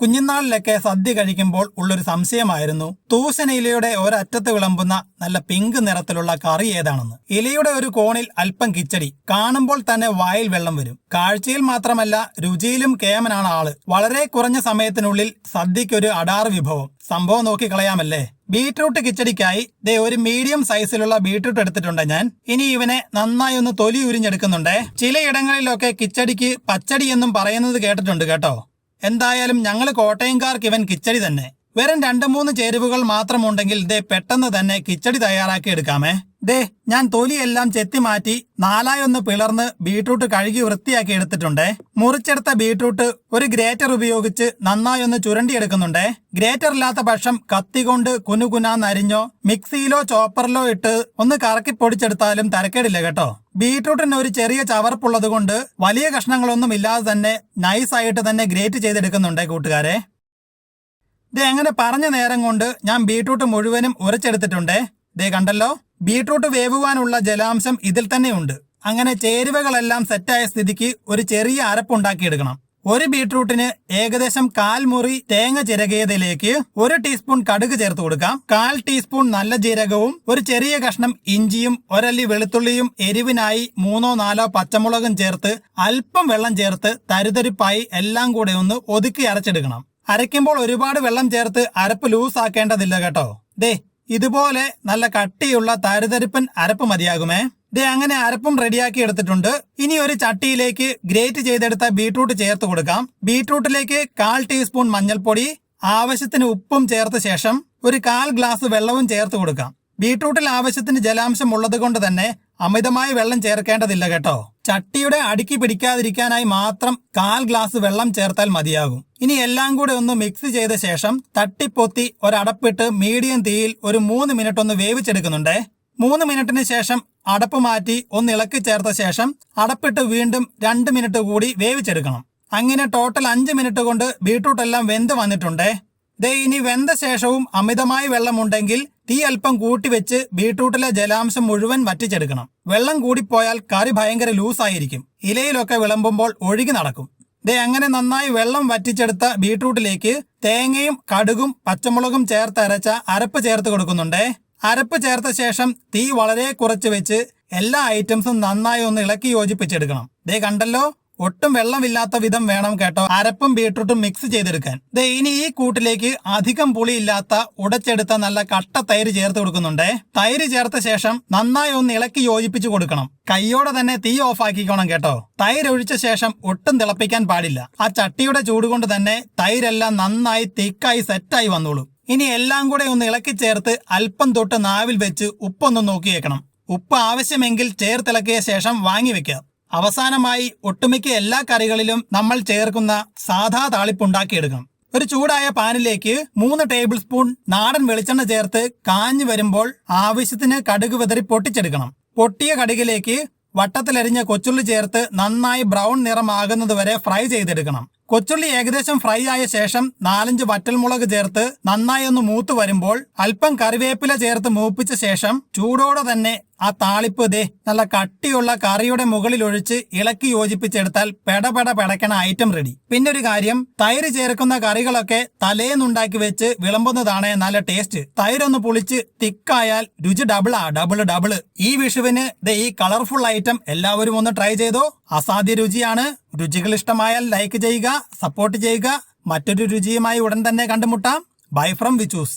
കുഞ്ഞുനാളിലൊക്കെ സദ്യ കഴിക്കുമ്പോൾ ഉള്ളൊരു സംശയമായിരുന്നു. തൂശന ഇലയുടെ ഒരറ്റത്ത് വിളമ്പുന്ന നല്ല പിങ്ക് നിറത്തിലുള്ള കറി ഏതാണെന്ന്. ഇലയുടെ ഒരു കോണിൽ അല്പം കിച്ചടി. കാണുമ്പോൾ തന്നെ വായിൽ വെള്ളം വരും. കാഴ്ചയിൽ മാത്രമല്ല രുചിയിലും കേമനാണ് ആൾ. വളരെ കുറഞ്ഞ സമയത്തിനുള്ളിൽ സദ്യക്കൊരു അടാറ് വിഭവം. സംഭവം നോക്കി കളയാമല്ലേ? ബീട്രൂട്ട് കിച്ചടിക്കായി ദേ ഒരു മീഡിയം സൈസിലുള്ള ബീട്രൂട്ട് എടുത്തിട്ടുണ്ട് ഞാൻ. ഇനി ഇവനെ നന്നായി ഒന്ന് തൊലി ഉരിഞ്ഞെടുക്കുന്നുണ്ട്. ചിലയിടങ്ങളിലൊക്കെ കിച്ചടിക്ക് പച്ചടി എന്നും പറയുന്നത് കേട്ടിട്ടുണ്ട് കേട്ടോ. എന്തായാലും ഞങ്ങൾ കോട്ടയംകാർക്ക് ഇവൻ കിച്ചടി തന്നെ. വെറും രണ്ട് മൂന്ന് ചേരുവകൾ മാത്രമുണ്ടെങ്കിൽ ഇതേ പെട്ടെന്ന് തന്നെ കിച്ചടി തയ്യാറാക്കി എടുക്കാമേ. ദേ ഞാൻ തൊലിയെല്ലാം ചെത്തി മാറ്റി നാലായി ഒന്ന് പിളർന്ന് ബീട്രൂട്ട് കഴുകി വൃത്തിയാക്കി എടുത്തിട്ടുണ്ട്. മുറിച്ചെടുത്ത ബീട്രൂട്ട് ഒരു ഗ്രേറ്റർ ഉപയോഗിച്ച് നന്നായൊന്ന് ചുരണ്ടിയെടുക്കുന്നുണ്ട്. ഗ്രേറ്റർ ഇല്ലാത്ത പക്ഷം കത്തി കൊണ്ട് കുനുകുനാന്നരിഞ്ഞോ മിക്സിയിലോ ചോപ്പറിലോ ഇട്ട് ഒന്ന് കറക്കി പൊടിച്ചെടുത്താലും തരക്കേടില്ല കേട്ടോ. ബീട്രൂട്ടിന് ഒരു ചെറിയ ചവർപ്പുള്ളത് കൊണ്ട് വലിയ കഷ്ണങ്ങളൊന്നും ഇല്ലാതെ തന്നെ നൈസായിട്ട് തന്നെ ഗ്രേറ്റ് ചെയ്തെടുക്കുന്നുണ്ട് കൂട്ടുകാരെ. ദേ അങ്ങനെ പറഞ്ഞ നേരം കൊണ്ട് ഞാൻ ബീട്രൂട്ട് മുഴുവനും ഉരച്ചെടുത്തിട്ടുണ്ട്. ദേ കണ്ടല്ലോ? ബീട്രൂട്ട് വേവുവാനുള്ള ജലാംശം ഇതിൽ തന്നെ ഉണ്ട്. അങ്ങനെ ചേരുവകളെല്ലാം സെറ്റായ സ്ഥിതിക്ക് ഒരു ചെറിയ അരപ്പുണ്ടാക്കിയെടുക്കണം. ഒരു ബീട്രൂട്ടിന് ഏകദേശം കാൽ മുറി തേങ്ങ ചിരകിയതിലേക്ക് ഒരു ടീസ്പൂൺ കടുക് ചേർത്ത് കൊടുക്കാം. കാൽ ടീസ്പൂൺ നല്ല ജീരകവും ഒരു ചെറിയ കഷ്ണം ഇഞ്ചിയും ഒരല്ലി വെളുത്തുള്ളിയും എരിവിനായി മൂന്നോ നാലോ പച്ചമുളകും ചേർത്ത് അല്പം വെള്ളം ചേർത്ത് തരിതരിപ്പായി എല്ലാം കൂടെ ഒന്ന് ഒതുക്കി അരച്ചെടുക്കണം. അരയ്ക്കുമ്പോൾ ഒരുപാട് വെള്ളം ചേർത്ത് അരപ്പ് ലൂസ് ആക്കേണ്ടതില്ല കേട്ടോ. ദേ ഇതുപോലെ നല്ല കട്ടിയുള്ള തരുതരിപ്പൻ അരപ്പ് മതിയാകുമേ. ദേ അങ്ങനെ അരപ്പും റെഡിയാക്കി എടുത്തിട്ടുണ്ട്. ഇനി ഒരു ചട്ടിയിലേക്ക് ഗ്രേറ്റ് ചെയ്തെടുത്ത ബീട്രൂട്ട് ചേർത്ത് കൊടുക്കാം. ബീട്രൂട്ടിലേക്ക് കാൽ ടീസ്പൂൺ മഞ്ഞൾപ്പൊടി ആവശ്യത്തിന് ഉപ്പും ചേർത്ത ശേഷം ഒരു കാൽ ഗ്ലാസ് വെള്ളവും ചേർത്ത് കൊടുക്കാം. ബീട്രൂട്ടിൽ ആവശ്യത്തിന് ജലാംശം ഉള്ളത് കൊണ്ട് തന്നെ അമിതമായി വെള്ളം ചേർക്കേണ്ടതില്ല കേട്ടോ. ചട്ടിയുടെ അടുക്കി പിടിക്കാതിരിക്കാനായി മാത്രം കാൽ ഗ്ലാസ് വെള്ളം ചേർത്താൽ മതിയാകും. ഇനി എല്ലാം കൂടെ ഒന്ന് മിക്സ് ചെയ്ത ശേഷം തട്ടിപ്പൊത്തി ഒരടപ്പിട്ട് മീഡിയം തീയിൽ ഒരു മൂന്ന് മിനിറ്റ് ഒന്ന് വേവിച്ചെടുക്കുന്നുണ്ട്. മൂന്ന് മിനിറ്റിന് ശേഷം അടപ്പ് മാറ്റി ഒന്ന് ഇളക്കി ചേർത്ത ശേഷം അടപ്പിട്ട് വീണ്ടും രണ്ട് മിനിറ്റ് കൂടി വേവിച്ചെടുക്കണം. അങ്ങനെ ടോട്ടൽ അഞ്ച് മിനിറ്റ് കൊണ്ട് ബീട്രൂട്ട് എല്ലാം വെന്ത് വന്നിട്ടുണ്ട്. ദേ ഇനി വെന്ത ശേഷവും അമിതമായി വെള്ളമുണ്ടെങ്കിൽ തീ അല്പം കൂട്ടിവെച്ച് ബീട്രൂട്ടിലെ ജലാംശം മുഴുവൻ വറ്റിച്ചെടുക്കണം. വെള്ളം കൂടിപ്പോയാൽ കറി ഭയങ്കര ലൂസായിരിക്കും. ഇലയിലൊക്കെ വിളമ്പുമ്പോൾ ഒഴുകി നടക്കും. ദേ അങ്ങനെ നന്നായി വെള്ളം വറ്റിച്ചെടുത്ത ബീട്രൂട്ടിലേക്ക് തേങ്ങയും കടുകും പച്ചമുളകും ചേർത്ത് അരച്ച അരപ്പ് ചേർത്ത് കൊടുക്കുന്നുണ്ടേ. അരപ്പ് ചേർത്ത ശേഷം തീ വളരെ കുറച്ച് വെച്ച് എല്ലാ ഐറ്റംസും നന്നായി ഒന്ന് ഇളക്കി യോജിപ്പിച്ചെടുക്കണം. ദേ കണ്ടല്ലോ? ഒട്ടും വെള്ളമില്ലാത്ത വിധം വേണം കേട്ടോ അരപ്പും ബീട്രൂട്ടും മിക്സ് ചെയ്തെടുക്കാൻ. ദേ ഇനി ഈ കൂട്ടിലേക്ക് അധികം പുളിയില്ലാത്ത ഉടച്ചെടുത്ത നല്ല കട്ട തൈര് ചേർത്ത് കൊടുക്കുന്നുണ്ട്. തൈര് ചേർത്ത ശേഷം നന്നായി ഒന്ന് ഇളക്കി യോജിപ്പിച്ചു കൊടുക്കണം. കൈയോടെ തന്നെ തീ ഓഫ് ആക്കിക്കോണം കേട്ടോ. തൈര് ഒഴിച്ച ശേഷം ഒട്ടും തിളപ്പിക്കാൻ പാടില്ല. ആ ചട്ടിയുടെ ചൂട് കൊണ്ട് തന്നെ തൈരെല്ലാം നന്നായി തിക്കായി സെറ്റായി വന്നോളൂ. ഇനി എല്ലാം കൂടെ ഒന്ന് ഇളക്കി ചേർത്ത് അല്പം തൊട്ട് നാവിൽ വെച്ച് ഉപ്പൊന്ന് നോക്കിയേക്കണം. ഉപ്പ് ആവശ്യമെങ്കിൽ ചേർത്തിളക്കിയ ശേഷം വാങ്ങി വെക്കാം. അവസാനമായി ഒട്ടുമിക്ക എല്ലാ കറികളിലും നമ്മൾ ചേർക്കുന്ന സാധാ താളിപ്പുണ്ടാക്കിയെടുക്കണം. ഒരു ചൂടായ പാനിലേക്ക് മൂന്ന് ടേബിൾ സ്പൂൺ നാടൻ വെളിച്ചെണ്ണ ചേർത്ത് കാഞ്ഞു വരുമ്പോൾ ആവശ്യത്തിന് കടുക് വിതറി പൊട്ടിച്ചെടുക്കണം. പൊട്ടിയ കടുകിലേക്ക് വട്ടത്തിലരിഞ്ഞ കൊച്ചുള്ളി ചേർത്ത് നന്നായി ബ്രൗൺ നിറമാകുന്നതുവരെ ഫ്രൈ ചെയ്തെടുക്കണം. കൊച്ചുള്ളി ഏകദേശം ഫ്രൈ ആയ ശേഷം നാലഞ്ച് വറ്റൽമുളക് ചേർത്ത് നന്നായി ഒന്ന് മൂത്ത് വരുമ്പോൾ അല്പം കറിവേപ്പില ചേർത്ത് മൂപ്പിച്ച ശേഷം ചൂടോടെ തന്നെ ആ താളിപ്പ് ദേ നല്ല കട്ടിയുള്ള കറിയുടെ മുകളിൽ ഒഴിച്ച് ഇളക്കി യോജിപ്പിച്ചെടുത്താൽ പെടപെട പെടക്കണ ഐറ്റം റെഡി. പിന്നെ ഒരു കാര്യം തൈര് ചേർക്കുന്ന കറികളൊക്കെ തലേന്നുണ്ടാക്കി വെച്ച് വിളമ്പുന്നതാണ് നല്ല ടേസ്റ്റ് തൈരൊന്ന് പുളിച്ച് തിക്കായാൽ രുചി ഡബിളാ ഡബിൾ ഡബിൾ ഈ വിഷുവിന് ദേ ഈ കളർഫുൾ ഐറ്റം എല്ലാവരും ഒന്ന് ട്രൈ ചെയ്തോ? അസാധ്യ രുചിയാണ്. രുചികൾ ഇഷ്ടമായാൽ ലൈക്ക് ചെയ്യുക സപ്പോർട്ട് ചെയ്യുക. മറ്റൊരു രുചിയുമായി ഉടൻ തന്നെ കണ്ടുമുട്ടാം. Bye from വിച്ചൂസ്